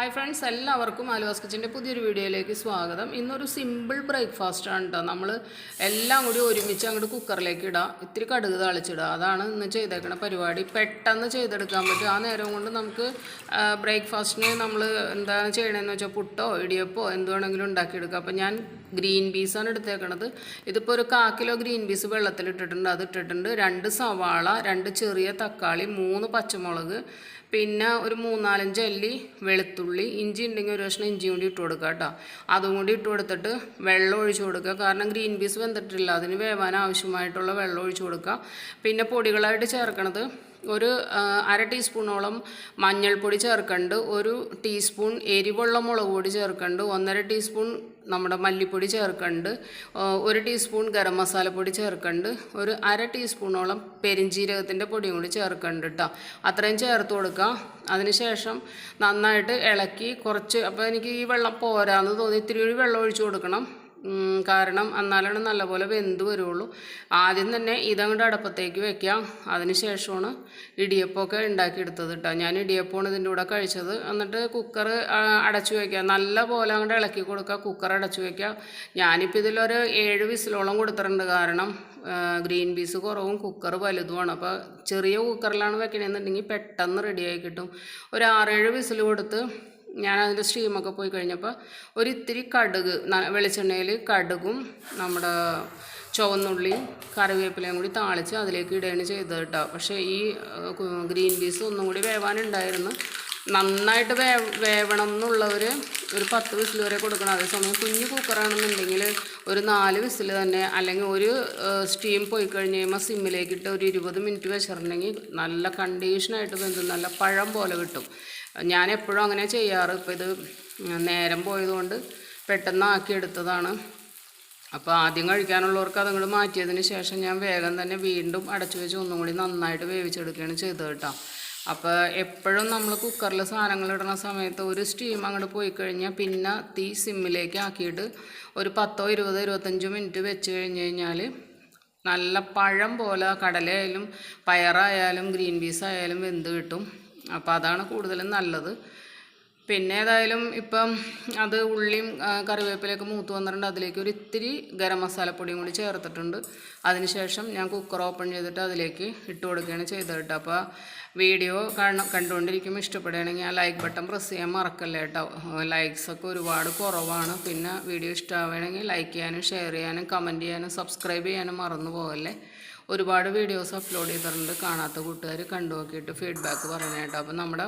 Hi friends എല്ലാവർക്കും ആലുവാസ് കിച്ചന്റെ പുതിയൊരു വീഡിയോയിലേക്ക് സ്വാഗതം. ഇന്നൊരു സിമ്പിൾ ബ്രേക്ക്ഫാസ്റ്റ് ആണ് കേട്ടോ നമ്മൾ എല്ലാം കൂടി ഒരുമിച്ച് അങ്ങോട്ട് കുക്കറിലേക്ക് ഇടാം. ഇത്തിരി കടുക് തളിച്ചിടുക അതാണ് ഇന്ന് ചെയ്തേക്കണ പരിപാടി. പെട്ടെന്ന് ചെയ്തെടുക്കാൻ പറ്റും. ആ നേരം കൊണ്ട് നമുക്ക് ബ്രേക്ക്ഫാസ്റ്റിന് നമ്മൾ എന്താണ് ചെയ്യണമെന്ന് വെച്ചാൽ പുട്ടോ ഇടിയപ്പോ എന്ത് വേണമെങ്കിലും ഉണ്ടാക്കിയെടുക്കാം. അപ്പോൾ ഞാൻ ഗ്രീൻ പീസാണ് എടുത്തേക്കണത്. ഇതിപ്പോൾ ഒരു കാ കിലോ ഗ്രീൻ പീസ് വെള്ളത്തിലിട്ടിട്ടുണ്ട്. അത് ഇട്ടിട്ടുണ്ട് രണ്ട് സവാള രണ്ട് ചെറിയ തക്കാളി മൂന്ന് പച്ചമുളക് പിന്നെ ഒരു മൂന്നാലഞ്ച് അല്ലി വെളുത്തുള്ളി ഇഞ്ചി ഉണ്ടെങ്കിൽ ഒരു കഷ്ണം ഇഞ്ചി കൂടി ഇട്ട് കൊടുക്കുക കേട്ടോ. അതും കൂടി ഇട്ട് കൊടുത്തിട്ട് വെള്ളം ഒഴിച്ചു കൊടുക്കുക. കാരണം ഗ്രീൻ പീസ് വെന്തിട്ടില്ല. അതിന് വേവാൻ ആവശ്യമായിട്ടുള്ള വെള്ളം ഒഴിച്ചു കൊടുക്കുക. പിന്നെ പൊടികളായിട്ട് ചേർക്കണത് ഒരു അര ടീസ്പൂണോളം മഞ്ഞൾപ്പൊടി ചേർക്കണ്ട് ഒരു ടീസ്പൂൺ എരിവുള്ള മുളക് പൊടി ചേർക്കേണ്ട ഒന്നര ടീസ്പൂൺ നമ്മുടെ മല്ലിപ്പൊടി ചേർക്കണ്ട് ഒരു ടീസ്പൂൺ ഗരം മസാലപ്പൊടി ചേർക്കണ്ട് ഒരു അര ടീസ്പൂണോളം പെരിഞ്ജീരകത്തിന്റെ പൊടിയും കൂടി ചേർക്കേണ്ട കേട്ടോ അത്രയും ചേർത്ത് കൊടുക്കുക അതിനുശേഷം നന്നായിട്ട് ഇളക്കി കുറച്ച് അപ്പോൾ എനിക്ക് ഈ വെള്ളം പോരാന്ന് തോന്നി ഇത്തിരി വെള്ളം ഒഴിച്ചു കൊടുക്കണം. കാരണം എന്നാലാണ് നല്ലപോലെ വെന്ത് വരുള്ളൂ. ആദ്യം തന്നെ ഇതങ്ങോട്ട് അടുപ്പത്തേക്ക് വെക്കാം അതിന് ശേഷമാണ് ഇടിയപ്പമൊക്കെ ഉണ്ടാക്കിയെടുത്തത് കേട്ടോ ഞാൻ ഇടിയപ്പമാണ് ഇതിന്റെ കൂടെ കഴിച്ചത്. എന്നിട്ട് കുക്കർ അടച്ചു വയ്ക്കുക നല്ല പോലെ അങ്ങോട്ട് ഇളക്കി കൊടുക്കുക കുക്കർ അടച്ചു വയ്ക്കുക ഞാനിപ്പോൾ ഇതിലൊരു ഏഴ് വിസിലോളം കൊടുത്തിട്ടുണ്ട്. കാരണം ഗ്രീൻ പീസ് കുറവും കുക്കർ വലുതുമാണ്. അപ്പോൾ ചെറിയ കുക്കറിലാണ് വെക്കണമെന്നുണ്ടെങ്കിൽ പെട്ടെന്ന് റെഡിയായി കിട്ടും. ഒരു ആറേഴ് വിസിൽ കൊടുത്ത് ഞാൻ അതിന്റെ സ്റ്റീമൊക്കെ പോയി കഴിഞ്ഞപ്പോൾ ഒരിത്തിരി കടുക് വെളിച്ചെണ്ണയിൽ കടുകും നമ്മുടെ ചുവന്നുള്ളിയും കറിവേപ്പിലയും കൂടി താളിച്ച് അതിലേക്ക് ഇടുകയാണ് ചെയ്തത് കേട്ടോ. പക്ഷേ ഈ ഗ്രീൻ പീസ് ഒന്നും കൂടി വേവാനുണ്ടായിരുന്നു. നന്നായിട്ട് വേ വേവണം എന്നുള്ളവർ ഒരു പത്ത് വിസിൽ വരെ കൊടുക്കണം. അതേസമയം കുഞ്ഞു കുക്കറാണെന്നുണ്ടെങ്കിൽ ഒരു നാല് വിസിൽ തന്നെ അല്ലെങ്കിൽ ഒരു സ്റ്റീം പോയി കഴിഞ്ഞ് കഴിയുമ്പോൾ സിമ്മിലേക്കിട്ട് ഒരു ഇരുപത് മിനിറ്റ് വെച്ചിട്ടുണ്ടെങ്കിൽ നല്ല കണ്ടീഷനായിട്ട് വെന്ത് നല്ല പഴം പോലെ കിട്ടും. ഞാൻ എപ്പോഴും അങ്ങനെ ചെയ്യാറ്. ഇപ്പോൾ ഇത് നേരം പോയതുകൊണ്ട് പെട്ടെന്ന് ആക്കിയെടുത്തതാണ് അപ്പോൾ ആദ്യം കഴിക്കാനുള്ളവർക്ക് അതങ്ങോട്ട് മാറ്റിയതിന് ശേഷം ഞാൻ വേഗം തന്നെ വീണ്ടും അടച്ചു വെച്ച് ഒന്നും കൂടി നന്നായിട്ട് വേവിച്ചെടുക്കുകയാണ് ചെയ്തത് കേട്ടോ. അപ്പോൾ എപ്പോഴും നമ്മൾ കുക്കറിൽ സാധനങ്ങൾ ഇടുന്ന സമയത്ത് ഒരു സ്റ്റീം അങ്ങോട്ട് പോയി കഴിഞ്ഞാൽ പിന്നെ തീ സിമ്മിലേക്ക് ആക്കിയിട്ട് ഒരു പത്തോ ഇരുപതോ ഇരുപത്തഞ്ചോ മിനിറ്റ് വെച്ച് കഴിഞ്ഞ് കഴിഞ്ഞാൽ നല്ല പഴം പോലെ കടലയായാലും പയറായാലും ഗ്രീൻ പീസ് ആയാലും വെന്ത് കിട്ടും. അപ്പോൾ അതാണ് കൂടുതലും നല്ലത്. പിന്നെ ഏതായാലും ഇപ്പം അത് ഉള്ളിയും കറിവേപ്പിലയൊക്കെ മൂത്ത് വന്നിട്ടുണ്ട്. അതിലേക്ക് ഒരു ഇത്തിരി ഗരം മസാലപ്പൊടിയും കൂടി ചേർത്തിട്ടുണ്ട്. അതിനുശേഷം ഞാൻ കുക്കർ ഓപ്പൺ ചെയ്തിട്ട് അതിലേക്ക് ഇട്ട് കൊടുക്കുകയാണ് ചെയ്തത് കേട്ടോ. അപ്പോൾ വീഡിയോ കാണ കണ്ടുകൊണ്ടിരിക്കുമ്പോൾ ഇഷ്ടപ്പെടുകയാണെങ്കിൽ ആ ലൈക്ക് ബട്ടൺ പ്രസ് ചെയ്യാൻ മറക്കല്ലേ കേട്ടോ. ലൈക്സൊക്കെ ഒരുപാട് കുറവാണ്. പിന്നെ വീഡിയോ ഇഷ്ടമാവുകയാണെങ്കിൽ ലൈക്ക് ചെയ്യാനും ഷെയർ ചെയ്യാനും കമന്റ് ചെയ്യാനും സബ്സ്ക്രൈബ് ചെയ്യാനും മറന്നു പോകല്ലേ. ഒരുപാട് വീഡിയോസ് അപ്ലോഡ് ചെയ്തിട്ടുണ്ട്. കാണാത്ത കൂട്ടുകാർ കണ്ടു നോക്കിയിട്ട് ഫീഡ്ബാക്ക് പറയാനായിട്ട് അപ്പോൾ നമ്മുടെ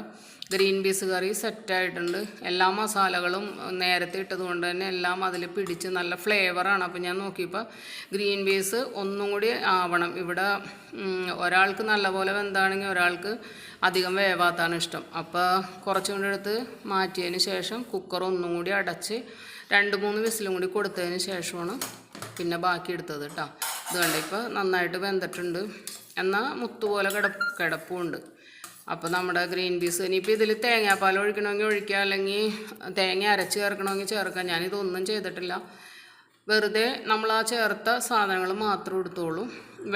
ഗ്രീൻ പീസ് കറി സെറ്റായിട്ടുണ്ട് എല്ലാ മസാലകളും നേരത്തെ ഇട്ടത് കൊണ്ട് തന്നെ എല്ലാം അതിൽ പിടിച്ച് നല്ല ഫ്ലേവറാണ് അപ്പോൾ ഞാൻ നോക്കിയപ്പോൾ ഗ്രീൻ പീസ് ഒന്നും കൂടി ആവണം. ഇവിടെ ഒരാൾക്ക് നല്ലപോലെ വെന്താണെങ്കിൽ ഒരാൾക്ക് അധികം വേവാത്താണ് ഇഷ്ടം. അപ്പോൾ കുറച്ചും കൂടി എടുത്ത് മാറ്റിയതിന് ശേഷം കുക്കർ ഒന്നും കൂടി അടച്ച് രണ്ട് മൂന്ന് വിസിലും കൂടി കൊടുത്തതിന് ശേഷമാണ് പിന്നെ ബാക്കി എടുത്തത് കേട്ടോ ഇത് കണ്ട ഇപ്പോൾ നന്നായിട്ട് വെന്തിട്ടുണ്ട്. എന്നാൽ മുത്തുപോലെ കിടപ്പ് കിടപ്പുണ്ട്. അപ്പോൾ നമ്മുടെ ഗ്രീൻ പീസ് ഇനിയിപ്പോൾ ഇതിൽ തേങ്ങാപ്പാൽ ഒഴിക്കണമെങ്കിൽ ഒഴിക്കുക അല്ലെങ്കിൽ തേങ്ങ അരച്ച് ചേർക്കണമെങ്കിൽ ചേർക്കാം. ഞാനിതൊന്നും ചെയ്തിട്ടില്ല. വെറുതെ നമ്മൾ ആ ചേർത്ത സാധനങ്ങൾ മാത്രം എടുത്തോളൂ.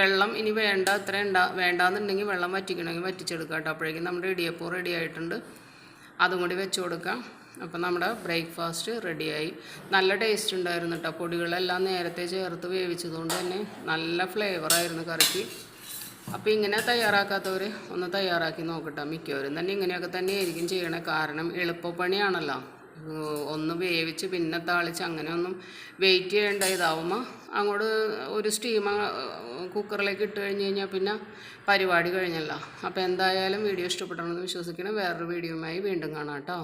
വെള്ളം ഇനി വേണ്ട അത്ര ഉണ്ടാ വേണ്ടാന്നുണ്ടെങ്കിൽ വെള്ളം വറ്റിക്കണമെങ്കിൽ വറ്റിച്ചെടുക്കാം കേട്ടോ. അപ്പോഴേക്കും നമ്മുടെ ഇടിയപ്പം റെഡി ആയിട്ടുണ്ട്. അതും കൂടി വെച്ച് കൊടുക്കാം. അപ്പോൾ നമ്മുടെ ബ്രേക്ക്ഫാസ്റ്റ് റെഡിയായി. നല്ല ടേസ്റ്റ് ഉണ്ടായിരുന്നു കേട്ടോ പൊടികളെല്ലാം നേരത്തെ ചേർത്ത് വേവിച്ചതുകൊണ്ട് തന്നെ നല്ല ഫ്ലേവറായിരുന്നു കറിക്ക്. അപ്പോൾ ഇങ്ങനെ തയ്യാറാക്കാത്തവർ ഒന്ന് തയ്യാറാക്കി നോക്കട്ടെ. മിക്കവരും തന്നെ ഇങ്ങനെയൊക്കെ തന്നെയായിരിക്കും ചെയ്യണേ. കാരണം എളുപ്പപ്പണിയാണല്ലോ. ഒന്ന് വേവിച്ച് പിന്നെ താളിച്ച് അങ്ങനെയൊന്നും വെയിറ്റ് ചെയ്യേണ്ട ഇതാവുമ്പോൾ അങ്ങോട്ട് ഒരു സ്റ്റീമ കുക്കറിലേക്ക് ഇട്ട് കഴിഞ്ഞ് കഴിഞ്ഞാൽ പിന്നെ പരിപാടി കഴിഞ്ഞല്ലോ. അപ്പോൾ എന്തായാലും വീഡിയോ ഇഷ്ടപ്പെടണമെന്ന് വിശ്വസിക്കണം. വേറൊരു വീഡിയോയുമായി വീണ്ടും കാണാം കേട്ടോ.